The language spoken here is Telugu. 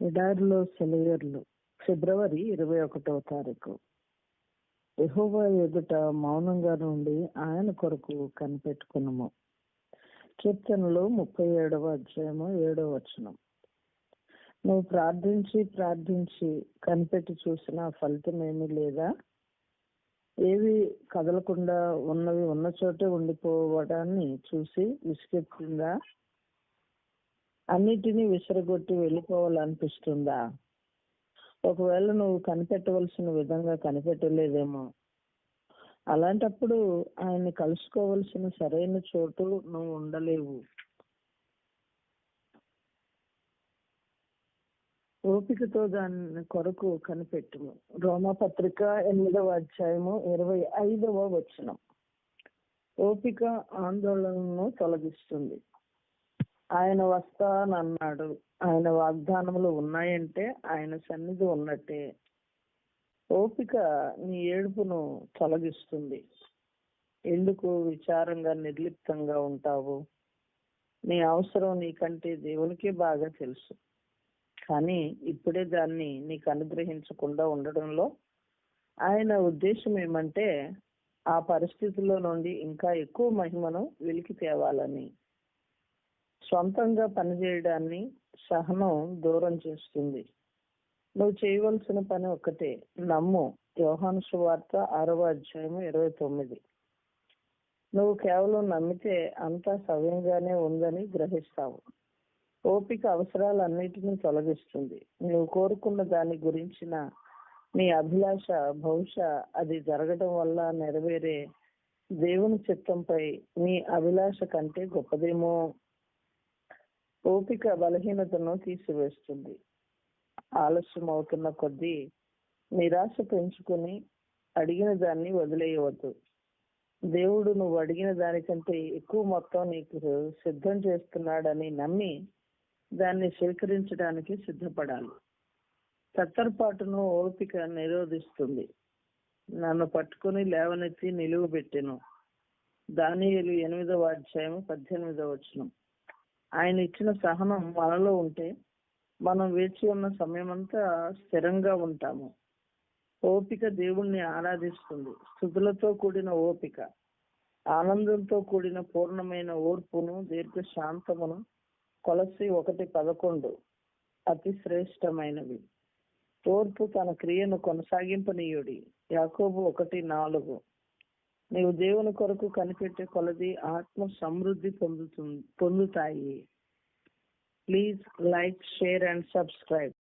ఎడారిలో సెలయర్లు. ఫిబ్రవరి ఇరవై ఒకటవ తారీఖు. ఎహోవా ఎదుట మౌనంగా నుండి ఆయన కొరకు కనిపెట్టుకున్నాము కీర్తనలు ముప్పై ఏడవ అధ్యాయము ఏడవ వచనం. నువ్వు ప్రార్థించి ప్రార్థించి కనిపెట్టి చూసిన ఫలితం ఏమీ లేదా? ఏవి కదలకుండా ఉన్నవి ఉన్న చోటే ఉండిపోవడాన్ని చూసి విసుగెత్తిందా? అన్నిటినీ విసరగొట్టి వెళ్ళిపోవాలనిపిస్తుందా? ఒకవేళ నువ్వు కనిపెట్టవలసిన విధంగా కనిపెట్టలేదేమో. అలాంటప్పుడు ఆయన్ని కలుసుకోవలసిన సరైన చోటు నువ్వు ఉండలేవు. ఓపికతో దాని కొరకు కనిపెట్టుము రోమపత్రిక ఎనిమిదవ అధ్యాయము ఇరవై ఐదవ వచనం. ఓపిక ఆందోళనను తొలగిస్తుంది. ఆయన వస్తానన్నాడు. ఆయన వాగ్దానములు ఉన్నాయంటే ఆయన సన్నిధి ఉన్నట్టే. ఓపిక నీ ఏడుపును తొలగిస్తుంది. ఎందుకు విచారంగా నిర్లిప్తంగా ఉంటావు? నీ అవసరం నీకంటే దేవునికే బాగా తెలుసు. కానీ ఇప్పుడే దాన్ని నీకు అనుగ్రహించకుండా ఉండడంలో ఆయన ఉద్దేశం ఏమంటే ఆ పరిస్థితుల్లో నుండి ఇంకా ఎక్కువ మహిమను వెలికి తేవాలని. సొంతంగా పనిచేయడాన్ని సహనం దూరం చేస్తుంది. నువ్వు చేయవలసిన పని ఒక్కటే. నమ్ము. యోహాను సువార్త ఆరవ అధ్యాయం ఇరవై తొమ్మిది. నువ్వు కేవలం నమ్మితే అంతా సవ్యంగానే ఉందని గ్రహిస్తావు. ఓపిక అవసరాలన్నిటినీ తొలగిస్తుంది. నువ్వు కోరుకున్న దాని గురించిన నీ అభిలాష బహుశా అది జరగడం వల్ల నెరవేరే దేవుని చిత్తంపై నీ అభిలాష కంటే గొప్పదేమో ఓపిక బలహీనతను తీసివేస్తుంది. ఆలస్యం అవుతున్న కొద్దీ నిరాశ పెంచుకుని అడిగిన దాన్ని వదిలేయవద్దు. దేవుడు నువ్వు అడిగిన దానికంటే ఎక్కువ మొత్తం నీకు సిద్ధం చేస్తున్నాడని నమ్మి దాన్ని స్వీకరించడానికి సిద్ధపడాలి. తత్తరపాటును ఓపిక నిరోధిస్తుంది. నన్ను పట్టుకుని లేవనెత్తి నిలువ పెట్టెను. దానియలు ఎనిమిదవ అధ్యాయం పద్దెనిమిదవ వచనం. ఆయన ఇచ్చిన సహనం మనలో ఉంటే మనం వేచి ఉన్న సమయమంతా స్థిరంగా ఉంటాము. ఓపిక దేవుణ్ణి ఆరాధిస్తుంది. స్థుతులతో కూడిన ఓపిక ఆనందంతో కూడిన పూర్ణమైన ఓర్పును దీర్ఘ శాంతమును కొలసి ఒకటి పదకొండు అతి శ్రేష్టమైనవి. ఓర్పు తన క్రియను కొనసాగింపనీయుడి. యాకోబు ఒకటి నాలుగు. నీవు దేవుని కొరకు కనిపెట్టే కొలది ఆత్మ సమృద్ధి పొందుతు పొందుతాయి. Please like share and subscribe